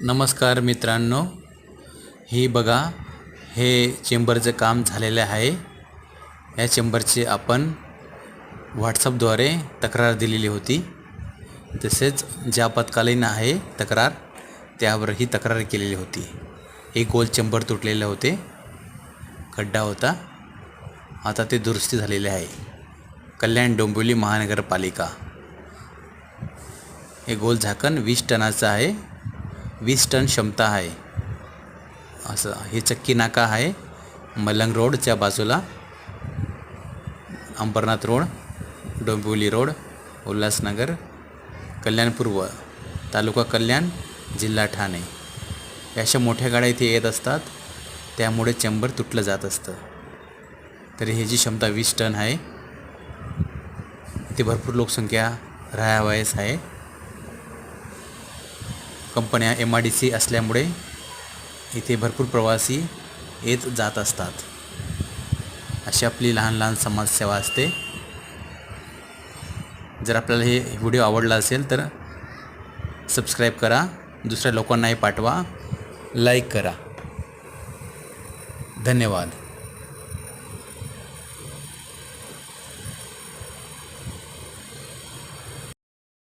नमस्कार मित्रांनो. ही बघा हे चेंबरचं काम झालेलं आहे. या चेंबरची आपण व्हॉट्सअपद्वारे तक्रार दिलेली होती. तसेच ज्या आपत्कालीन आहे तक्रार त्यावर ही तक्रार केलेली होती. हे गोल चेंबर तुटलेले होते. खड्डा होता. आता ते दुरुस्ती झालेले आहे. कल्याण डोंबिवली महानगरपालिका. हे गोल झाकण वीस टनाचं आहे. वीस टन क्षमता आहे. असं हे चक्की नाका आहे. मलंग रोडच्या बाजूला. अंबरनाथ रोड डोंबिवली रोड उल्हासनगर कल्याण पूर्व तालुका कल्याण जिल्हा ठाणे. या अशा मोठ्या गाड्या इथे येत असतात. त्यामुळे चेंबर तुटलं जात असतं. तरी ही जी क्षमता वीस टन आहे ती भरपूर लोकसंख्या राहावयास आहे. कंपन्या एम आय डी सी असल्यामुळे इथे भरपूर प्रवासी येत जात असतात. अशी आपली लहान लहान समाजसेवा असते. जर आपल्याला हे व्हिडिओ आवडला असेल तर सबस्क्राईब करा दुसऱ्या लोकांनाही पाठवा लाईक करा. धन्यवाद.